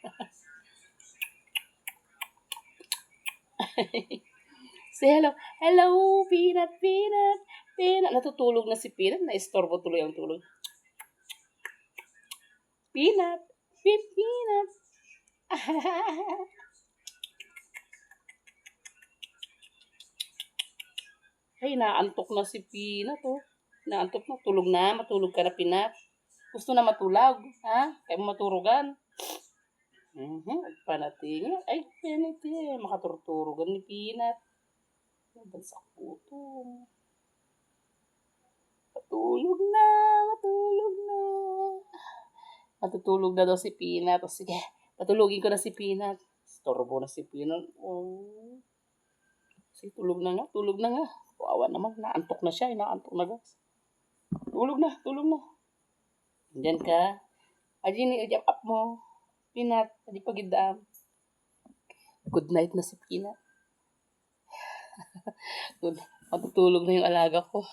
Say hello. Hello, Peanut, Peanut, Peanut. Natutulog na si Peanut. Naistorbo tuloy ang tulog. Peanut, Peanut. Ay, naantok na si Peanut, oh. Naantok na. Tulog na. Matulog ka na, Peanut. Gusto na matulog, ha? Kaya maturugan. Mhm. Panating. Ay, Peanut eh. Makaturturugan ni Peanut. Bansak puto. Matulog na. Matulog na. Matutulog na daw si Peanut. O sige, patulugin ko na si Peanut. Storbo na si Peanut. Oh. Sige, tulog na nga. Tulog na nga. Kawawa naman. Naantok na siya. eh. Naantok na guys. Tulog na. Tulog na. Diyan ka. Aji ni ujap up mo. Peanut. Aji pagidam. Good night na si. Good. Matutulog na yung alaga ko.